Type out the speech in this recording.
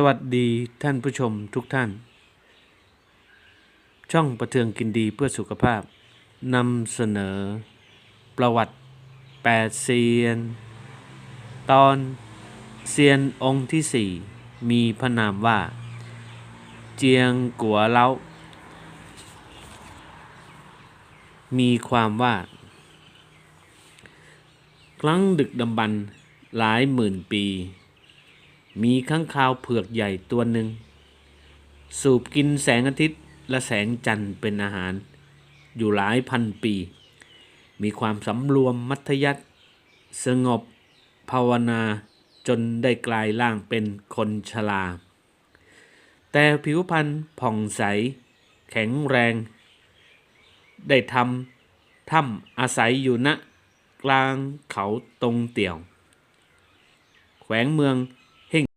สวัสดีท่านผู้ชมทุกท่าน ช่องประเทืองกินดีเพื่อสุขภาพนำเสนอ ประวัติแปดเซียน ตอนเซียนองค์ที่สี่มีพระนามว่า เจียงกัวเล้า มีความว่า ครั้งดึกดำบรรหลายหมื่นปี มีข้างคาวเผือกใหญ่ตัวหนึ่ง สูบกินแสงอาทิตย์และแสงจันทร์เป็นอาหาร อยู่หลายพันปี มีความสำรวมมัธยัติสงบภาวนาจนได้กลายร่างเป็นคนชรา แต่ผิวพรรณผ่องใส แข็งแรง ได้ทำถ้ำอาศัยอยู่ณกลางเขาตรงเตี่ยว แขวงเมือง Hing.